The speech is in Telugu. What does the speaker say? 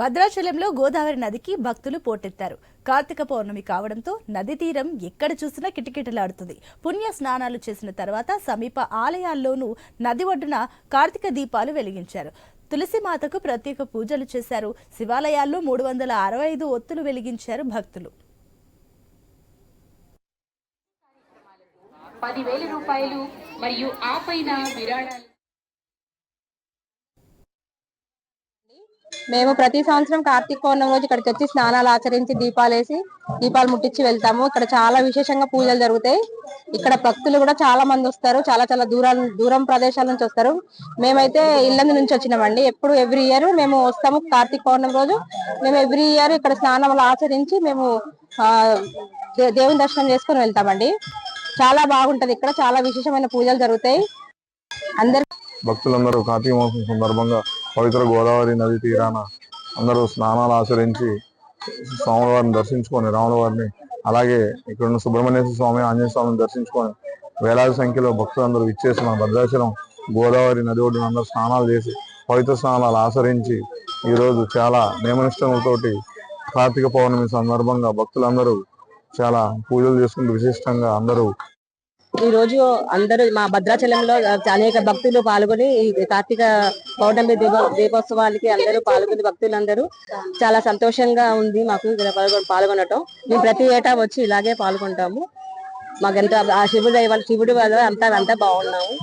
భద్రాచలంలో గోదావరి నదికి భక్తులు పోటెత్తారు. కార్తీక పౌర్ణమి కావడంతో నది తీరం ఎక్కడ చూసినా కిటకిటలాడుతుంది. పుణ్య స్నానాలు చేసిన తర్వాత సమీప ఆలయాల్లోనూ నది ఒడ్డున కార్తీక దీపాలు వెలిగించారు. తులసిమాతకు ప్రత్యేక పూజలు చేశారు. శివాలయాల్లో మూడు వందల అరవై ఐదు ఒత్తులు వెలిగించారు భక్తులు. పదివేల రూపాయలు మరియు ఆ పైన విరాళాలు మేము ప్రతి సంవత్సరం కార్తీక పౌర్ణమి రోజు ఇక్కడికి వచ్చి స్నానాలు ఆచరించి దీపాలు వేసి దీపాలు ముట్టించి వెళ్తాము. ఇక్కడ చాలా విశేషంగా పూజలు జరుగుతాయి. ఇక్కడ భక్తులు కూడా చాలా మంది వస్తారు. చాలా చాలా దూరం దూరం ప్రదేశాల నుంచి వస్తారు. మేమైతే ఇల్లందు నుంచి వచ్చినామండి. ఎప్పుడు ఎవ్రీ ఇయర్ మేము వస్తాము కార్తీక పౌర్ణమి రోజు. మేము ఎవ్రీ ఇయర్ ఇక్కడ స్నానాలు ఆచరించి మేము ఆ, దే- దేవుని దర్శనం చేసుకొని వెళ్తామండి. చాలా బాగుంటది ఇక్కడ. చాలా విశేషమైన పూజలు జరుగుతాయి. అందరు భక్తులందరూ కార్తీక మాసం సందర్భంగా పవిత్ర గోదావరి నది తీరాన అందరూ స్నానాలు ఆచరించి స్వామివారిని దర్శించుకొని రాముల వారిని అలాగే ఇక్కడ ఉన్న సుబ్రహ్మణ్యేశ్వర స్వామి ఆంజనేయ స్వామిని దర్శించుకొని వేలాది సంఖ్యలో భక్తులందరూ ఇచ్చేసిన భద్రాచలం గోదావరి నది ఒడ్డున అందరూ స్నానాలు చేసి పవిత్ర స్నానాలు ఆచరించి ఈరోజు చాలా నియమనిష్టములతోటి కార్తీక పౌర్ణమి సందర్భంగా భక్తులందరూ చాలా పూజలు చేసుకుంటూ విశిష్టంగా అందరూ ఈ రోజు అందరూ మా భద్రాచలంలో అనేక భక్తులు పాల్గొని ఈ కార్తీక పౌర్ణమి దీప దీపోత్సవాలకి అందరూ పాల్గొని భక్తులందరూ చాలా సంతోషంగా ఉంది మాకు పాల్గొనటం. మేము ప్రతి ఏటా వచ్చి ఇలాగే పాల్గొంటాము. మాకెంత ఆ శివుడు దయ శివుడి వల్ల అంతా అంతా బాగున్నాము.